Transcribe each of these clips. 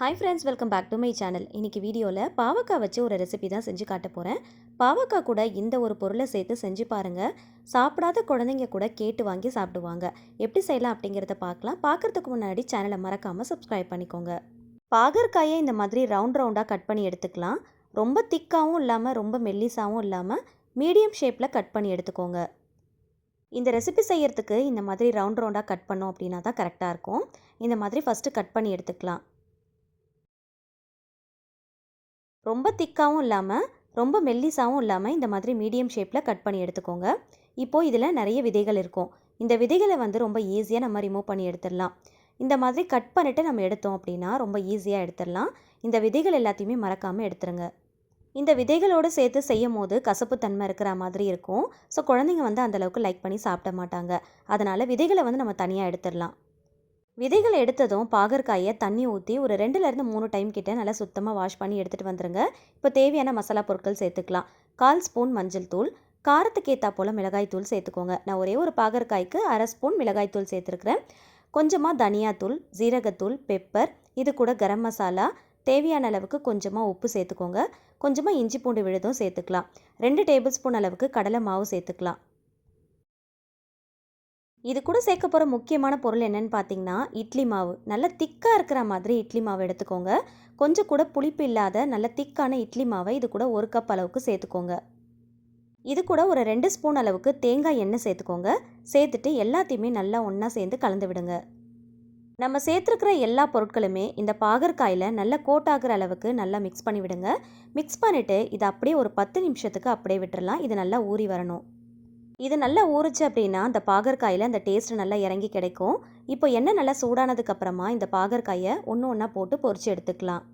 Hi friends welcome back to my channel இன்றைக்கி வீடியோவில் பாவக்காய் வச்சு ஒரு ரெசிபி தான் செஞ்சு காட்ட போகிறேன் பாவக்காய் கூட இந்த ஒரு பொருளை சேர்த்து செஞ்சு பாருங்கள் சாப்பிடாத குழந்தைங்க கூட கேட்டு வாங்கி சாப்பிடுவாங்க. எப்படி செய்யலாம் அப்படிங்கிறத பார்க்கலாம். பார்க்குறதுக்கு முன்னாடி சேனலை மறக்காமல் சப்ஸ்கிரைப் பண்ணிக்கோங்க. பாகற்காயை இந்த மாதிரி ரவுண்ட் ரவுண்டாக கட் பண்ணி எடுத்துக்கலாம். ரொம்ப திக்காகவும் இல்லாமல் ரொம்ப மெல்லிசாகவும் இல்லாமல் மீடியம் ஷேப்பில் கட் பண்ணி எடுத்துக்கோங்க. இந்த ரெசிபி செய்கிறதுக்கு இந்த மாதிரி ரவுண்ட் ரவுண்டாக கட் பண்ணோம் அப்படின்னா தான் கரெக்டாக இருக்கும். இந்த மாதிரி ஃபஸ்ட்டு கட் பண்ணி எடுத்துக்கலாம். ரொம்ப திக்காகவும் இல்லாமல் ரொம்ப மெல்லிசாகவும் இல்லாமல் இந்த மாதிரி மீடியம் ஷேப்பில் கட் பண்ணி எடுத்துக்கோங்க. இப்போது இதில் நிறைய விதைகள் இருக்கும். இந்த விதைகளை வந்து ரொம்ப ஈஸியாக நம்ம ரிமூவ் பண்ணி எடுத்துடலாம். இந்த மாதிரி கட் பண்ணிவிட்டு நம்ம எடுத்தோம் அப்படின்னா ரொம்ப ஈஸியாக எடுத்துடலாம். இந்த விதைகள் எல்லாத்தையுமே மறக்காமல் எடுத்துருங்க. இந்த விதைகளோடு சேர்த்து செய்யும் போது கசப்புத்தன்மை இருக்கிற மாதிரி இருக்கும். ஸோ குழந்தைங்க வந்து அந்தளவுக்கு லைக் பண்ணி சாப்பிட மாட்டாங்க. அதனால் விதைகளை வந்து நம்ம தனியாக எடுத்துடலாம். விதைகளை எடுத்ததும் பாகற்காயை தண்ணி ஊற்றி ஒரு ரெண்டுலேருந்து மூணு டைம் கிட்டே நல்லா சுத்தமாக வாஷ் பண்ணி எடுத்துகிட்டு வந்துடுங்க இப்போ தேவையான மசாலா பொருட்கள் சேர்த்துக்கலாம். கால் ஸ்பூன் மஞ்சள் தூள். காரத்துக்கு ஏற்றா போல் மிளகாய் தூள் சேர்த்துக்கோங்க. நான் ஒரே ஒரு பாகற்காய்க்கு அரை ஸ்பூன் மிளகாய் தூள் சேர்த்துருக்குறேன். கொஞ்சமாக தனியாத்தூள் ஜீரகத்தூள் பெப்பர் இது கூட கரம் மசாலா. தேவையான அளவுக்கு கொஞ்சமாக உப்பு சேர்த்துக்கோங்க. கொஞ்சமாக இஞ்சி பூண்டு விழுதும் சேர்த்துக்கலாம். ரெண்டு டேபிள் ஸ்பூன் அளவுக்கு கடலை மாவு சேர்த்துக்கலாம். இது கூட சேர்க்க போகிற முக்கியமான பொருள் என்னென்னு பார்த்தீங்கன்னா இட்லி மாவு. நல்ல திக்காக இருக்கிற மாதிரி இட்லி மாவு எடுத்துக்கோங்க. கொஞ்சம் கூட புளிப்பு இல்லாத நல்ல திக்கான இட்லி மாவை இது கூட ஒரு கப் அளவுக்கு சேர்த்துக்கோங்க. இது கூட ஒரு ரெண்டு ஸ்பூன் அளவுக்கு தேங்காய் எண்ணெய் சேர்த்துக்கோங்க. சேர்த்துட்டு எல்லாத்தையுமே நல்லா ஒன்றா சேர்ந்து கலந்து விடுங்க. நம்ம சேர்த்துருக்கிற எல்லா பொருட்களுமே இந்த பாகற்காயில் நல்லா கோட்டாகிற அளவுக்கு நல்லா மிக்ஸ் பண்ணி விடுங்க. மிக்ஸ் பண்ணிவிட்டு இதை அப்படியே ஒரு பத்து நிமிஷத்துக்கு அப்படியே விட்டுறலாம். இது நல்லா ஊறி வரணும். இது நல்லா ஊறுச்சு அப்படின்னா அந்த பாகற்காயில் அந்த டேஸ்ட் நல்லா இறங்கி கிடைக்கும். இப்போ எண்ணெய் நல்லா சூடானதுக்கப்புறமா இந்த பாகற்காயை ஒன்று ஒன்றா போட்டு பொறிச்சு எடுத்துக்கலாம்.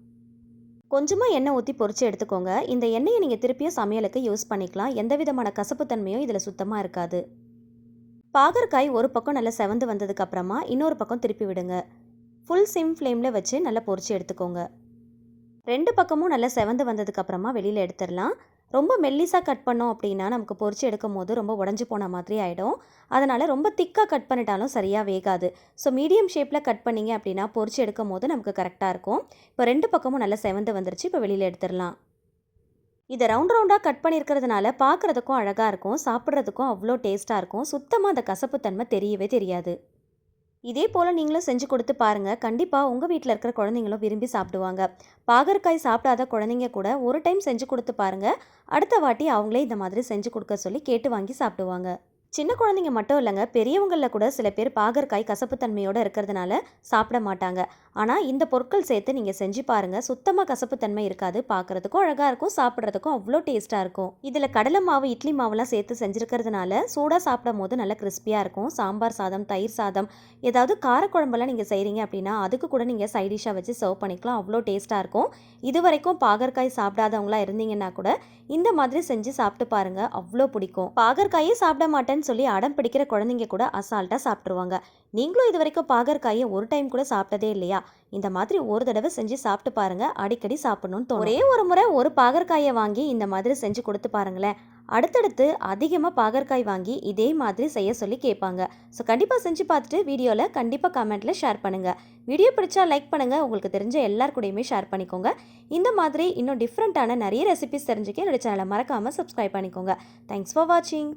கொஞ்சமாக எண்ணெய் ஊற்றி பொறிச்சு எடுத்துக்கோங்க. இந்த எண்ணெயை நீங்கள் திருப்பியும் சமையலுக்கு யூஸ் பண்ணிக்கலாம். எந்த விதமான கசப்புத்தன்மையும் இதில் சுத்தமாக இருக்காது. பாகற்காய் ஒரு பக்கம் நல்லா செவந்து வந்ததுக்கப்புறமா இன்னொரு பக்கம் திருப்பி விடுங்க. ஃபுல் சிம் ஃப்ளேமில் வச்சு நல்லா பொறிச்சு எடுத்துக்கோங்க. ரெண்டு பக்கமும் நல்லா செவந்து வந்ததுக்கப்புறமா வெளியில் எடுத்துடலாம். ரொம்ப மெல்லிஸாக கட் பண்ணோம் அப்படின்னா நமக்கு பொறிச்சு எடுக்கும் போது ரொம்ப உடஞ்சி போன மாதிரி ஆகிடும் அதனால் ரொம்ப திக்காக கட் பண்ணிட்டாலும் சரியாக வேகாது. ஸோ மீடியம் ஷேப்பில் கட் பண்ணிங்க அப்படின்னா பொறிச்சு எடுக்கும் போது நமக்கு கரெக்டாக இருக்கும். இப்போ ரெண்டு பக்கமும் நல்லா செவந்து வந்துருச்சு. இப்போ வெளியில் எடுத்துடலாம். இதை ரவுண்ட் ரவுண்டாக கட் பண்ணியிருக்கிறதுனால பார்க்குறதுக்கும் அழகாக இருக்கும். சாப்பிட்றதுக்கும் அவ்வளோ டேஸ்ட்டாக இருக்கும். சுத்தமாக அந்த கசப்புத்தன்மை தெரியவே தெரியாது. இதே போல் நீங்களும் செஞ்சு கொடுத்து பாருங்கள் கண்டிப்பாக உங்கள் வீட்டில் இருக்கிற குழந்தைங்களும் விரும்பி சாப்பிடுவாங்க. பாகற்காய் சாப்பிடாத குழந்தைங்க கூட ஒரு டைம் செஞ்சு கொடுத்து பாருங்கள் அடுத்த வாட்டி அவங்களே இந்த மாதிரி செஞ்சு கொடுக்க சொல்லி கேட்டு வாங்கி சாப்பிடுவாங்க. சின்ன குழந்தைங்க மட்டும் இல்லைங்க பெரியவங்களில் கூட சில பேர் பாகற்காய் கசப்புத்தன்மையோடு இருக்கிறதுனால சாப்பிட மாட்டாங்க. ஆனால் இந்த பொருட்கள் சேர்த்து நீங்கள் செஞ்சு பாருங்கள் சுத்தமாக கசப்புத்தன்மை இருக்காது. பார்க்குறதுக்கும் அழகாக இருக்கும் சாப்பிட்றதுக்கும் அவ்வளோ டேஸ்ட்டாக இருக்கும். இதில் கடலை மாவு இட்லி மாவுலாம் சேர்த்து செஞ்சுருக்கிறதுனால சூடாக சாப்பிடும் போது நல்லா கிறிஸ்பியாக இருக்கும். சாம்பார் சாதம் தயிர் சாதம் ஏதாவது காரக்குழம்பெல்லாம் நீங்கள் செய்கிறீங்க அப்படின்னா அதுக்கு கூட நீங்கள் சைடிஷாக வச்சு சர்வ் பண்ணிக்கலாம். அவ்வளோ டேஸ்ட்டாக இருக்கும். இது வரைக்கும் பாகற்காய் சாப்பிடாதவங்களா இருந்தீங்கன்னா கூட இந்த மாதிரி செஞ்சு சாப்பிட்டு பாருங்கள் அவ்வளோ பிடிக்கும். பாகற்காயே சாப்பிட மாட்டேன்னு சொல்லி அடம் பிடிக்கிற குழந்தைங்க கூட அசால்ட்டாக சாப்பிட்ருவாங்க நீங்களும் இது வரைக்கும் பாகற்காயை ஒரு டைம் கூட சாப்பிட்டதே இல்லையா? இந்த மாதிரி ஒரு தடவை செஞ்சு சாப்பிட்டு பாருங்க. அடிக்கடி சாப்பிடணும்னு ஒரே ஒரு முறை ஒரு பாகற்காயை வாங்கி இந்த மாதிரி செஞ்சு கொடுத்து பாருங்களேன். அடுத்தடுத்து அதிகமாக பாகற்காய் வாங்கி இதே மாதிரி செய்ய சொல்லி கேட்பாங்க. ஸோ கண்டிப்பாக செஞ்சு பார்த்துட்டு வீடியோவில் கண்டிப்பாக கமெண்ட்டில் ஷேர் பண்ணுங்கள் வீடியோ பிடிச்சா லைக் பண்ணுங்கள் உங்களுக்கு தெரிஞ்ச எல்லார் கூடயுமே ஷேர் பண்ணிக்கோங்க. இந்த மாதிரி இன்னும் டிஃப்ரெண்ட்டான நிறைய ரெசிபிஸ் தெரிஞ்சுக்க என்னோடய சேனலை மறக்காமல் சப்ஸ்கிரைப் பண்ணிக்கோங்க. தேங்க்ஸ் ஃபார் வாட்சிங்